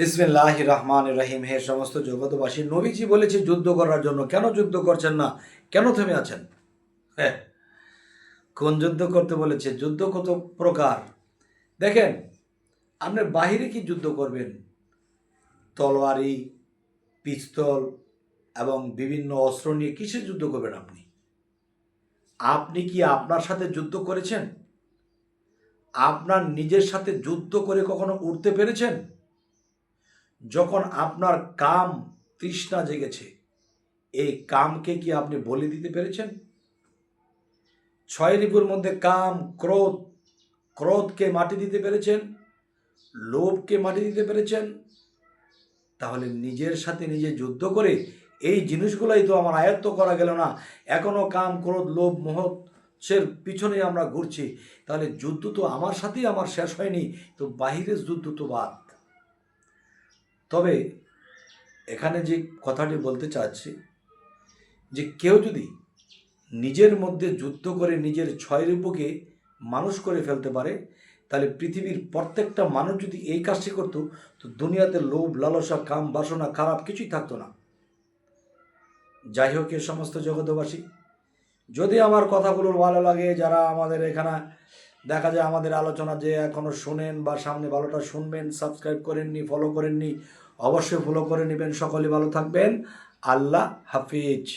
বিসমিল্লাহ রহমান রহিম। হে সমস্ত জগতবাসী নবীজি বলেছে যুদ্ধ করার জন্য। কেন যুদ্ধ করছেন না? কেন থেমে আছেন? হ্যাঁ কোন যুদ্ধ করতে বলেছে? যুদ্ধ কত প্রকার? দেখেন, আপনি বাহিরে কি যুদ্ধ করবেন? তলোয়ারি, পিস্তল এবং বিভিন্ন অস্ত্র নিয়ে কিসের যুদ্ধ করবেন আপনি? আপনি কি আপনার সাথে যুদ্ধ করেছেন? আপনার নিজের সাথে যুদ্ধ করে কখনো উঠতে পেরেছেন? যখন আপনার কাম তৃষ্ণা জেগেছে, এই কামকে কি আপনি বলে দিতে পেরেছেন? ছয় রিপুর মধ্যে কাম, ক্রোধ, ক্রোধকে মাটি দিতে পেরেছেন, লোভকে মাটি দিতে পেরেছেন, তাহলে নিজের সাথে নিজে যুদ্ধ করে এই জিনিসগুলোই তো আমার আয়ত্ত করা গেল না। এখনও কাম, ক্রোধ, লোভ মোহের পিছনে আমরা ঘুরছি। তাহলে যুদ্ধ তো আমার সাথেই আমার শেষ হয়নি, তো বাহিরের যুদ্ধ তো বাদ। তবে এখানে যে কথাটি বলতে চাচ্ছি, যে কেউ যদি নিজের মধ্যে যুদ্ধ করে নিজের ছয় রূপকে মানুষ করে ফেলতে পারে, তাহলে পৃথিবীর প্রত্যেকটা মানুষ যদি এই কাজটি করতো, তো দুনিয়াতে লোভ, লালসা, কাম, বাসনা, খারাপ কিছুই থাকতো না। যাই হোক, এ সমস্ত জগতবাসী যদি আমার কথাগুলোর ভালো লাগে, যারা আমাদের এখানে দেখা যায় আমাদের আলোচনা যে এখনও শোনেন বা সামনে ভালোটা শুনবেন সাবস্ক্রাইব করেননি ফলো করেননি, অবশ্যই ফলো করে নেবেন। সকলে ভালো থাকবেন। আল্লাহ হাফিজ।